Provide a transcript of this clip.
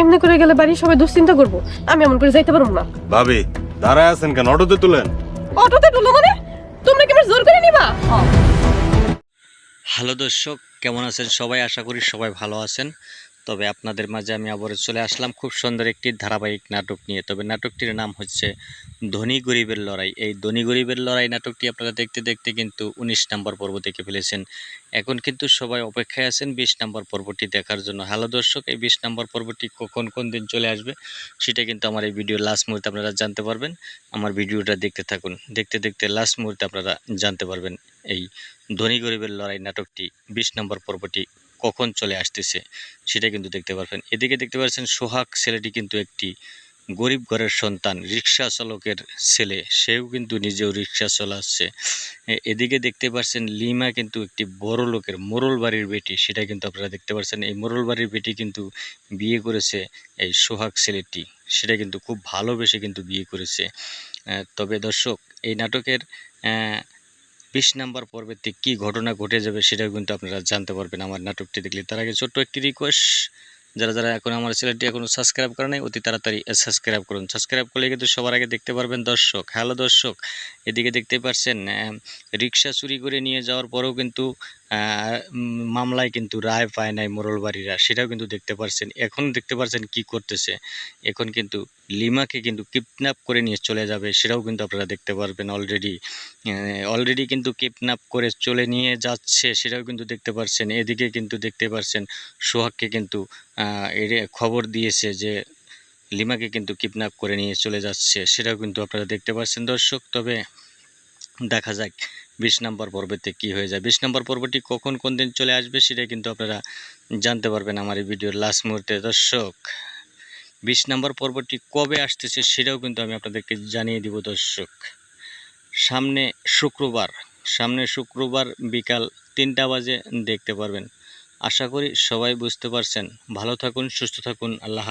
এমনি করে গেলে বাড়ি সবাই দুশ্চিন্তা করব? আমি এমন করে যাইতে পারব না। ভাবি দাঁড়ায় আছেন কেন? অটোতে তুলেন। অটোতে তুলো মানে? তোমরা কি আমার জোর করে নিবা? হ্যালো দর্শক কেমন আছেন সবাই? আশা করি সবাই ভালো আছেন। তবে আপনাদের মাঝে আমি আবার চলে আসলাম খুব সুন্দর একটি ধারাবাহিক নাটক নিয়ে। তবে নাটকটির নাম হচ্ছে ধনী গরিবের লড়াই। এই ধনী গরিবের লড়াই নাটকটি আপনারা দেখতে দেখতে কিন্তু উনিশ নম্বর পর্ব দেখে ফেলেছেন। এখন কিন্তু সবাই অপেক্ষায় আছেন বিশ নম্বর পর্বটি দেখার জন্য। হ্যালো দর্শক, এই বিশ নম্বর পর্বটি কখন কোন দিন চলে আসবে সেটা কিন্তু আমার এই ভিডিও লাস্ট মুহূর্তে আপনারা জানতে পারবেন। আমার ভিডিওটা দেখতে থাকুন। দেখতে দেখতে লাস্ট মুহূর্তে আপনারা জানতে পারবেন এই ধনী গরিবের লড়াই নাটকটি, বিশ নম্বর পর্বটি কখন চলে আসতেছে, সেটা কিন্তু দেখতে পারবেন। এদিকে দেখতে পাচ্ছেন সোহাগ ছেলেটি কিন্তু একটি গরিব ঘরের সন্তান রিক্সা চালকের ছেলে, সেও কিন্তু নিজেও রিক্সা চালাচ্ছে। এদিকে দেখতে পাচ্ছেন লিমা কিন্তু একটি বড় লোকের মোরল বাড়ির বেটি, সেটা কিন্তু আপনারা দেখতে পাচ্ছেন। এই মোরল বাড়ির বেটি কিন্তু বিয়ে করেছে এই সোহাগ ছেলেটি, সেটা কিন্তু খুব ভালোবেসে কিন্তু বিয়ে করেছে। তবে দর্শক, এই নাটকের বিশ নাম্বার পর্বেতে কী ঘটনা ঘটে যাবে সেটাও কিন্তু আপনারা জানতে পারবেন আমার নাটকটি দেখলে। তার আগে ছোট্ট একটি রিকোয়েস্ট যারা যারা এখন আমার চ্যানেলটি এখনও সাবস্ক্রাইব করে নাই, অতি তাড়াতাড়ি সাবস্ক্রাইব করুন। সাবস্ক্রাইব করলে কিন্তু সবার আগে দেখতে পারবেন দর্শক। হ্যালো দর্শক, এদিকে দেখতে পাচ্ছেন রিক্সা চুরি করে নিয়ে যাওয়ার পরেও কিন্তু মামলায় কিন্তু রায় পায় নাই মোরলবাড়িরা। সেটাও কিন্তু দেখতে পাচ্ছেন এখন দেখতে পাচ্ছেন কি করতেছে। এখন কিন্তু লিমাকে কিন্তু কিডন্যাপ করে নিয়ে চলে যাবে, সেটাও কিন্তু আপনারা দেখতে পারবেন অলরেডি অলরেডি কিন্তু কিডন্যাপ করে চলে নিয়ে যাচ্ছে, সেটাও কিন্তু দেখতে পাচ্ছেন এদিকে কিন্তু দেখতে পাচ্ছেন সোহাগকে কিন্তু এর খবর দিয়েছে যে লিমাকে কিন্তু কিডন্যাপ করে নিয়ে চলে যাচ্ছে, সেটাও কিন্তু আপনারা দেখতে পাচ্ছেন দর্শক। তবে দেখা যাক বিশ নম্বর পর্বতে কি হয়ে যায়। বিশ নম্বর পর্বটি কখন কোন দিন চলে আসবে সেটা কিন্তু আপনারা জানতে পারবেন আমার এই ভিডিওর লাস্ট মুহূর্তে। দর্শক, বিশ নম্বর পর্বটি কবে আসতেছে সেটাও কিন্তু আমি আপনাদেরকে জানিয়ে দিব দর্শক। সামনে শুক্রবার সামনে শুক্রবার বিকাল তিনটা বাজে দেখতে পারবেন। আশা করি সবাই বুঝতে পারছেন ভালো থাকুন সুস্থ থাকুন আল্লাহ।